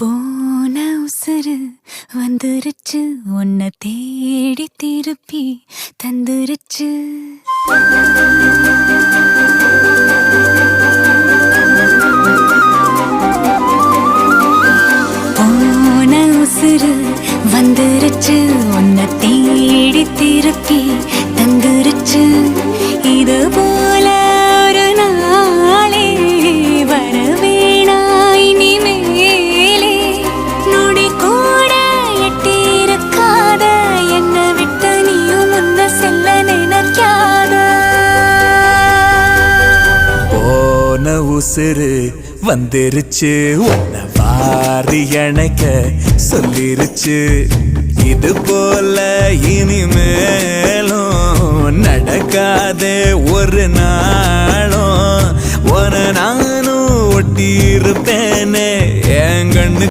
போன உசுறு வந்துருச்சு. உன்னை தேடி திருப்பி தந்துருச்சு. உசுறு வந்துருச்சு. உன்னை வாரி அணைக்க சொல்லிருச்சு. இது போல இனிமேலும் நடக்காதே ஒரு நாளும். ஒரு நானும் ஒட்டி இருப்பேனே என் கண்ணு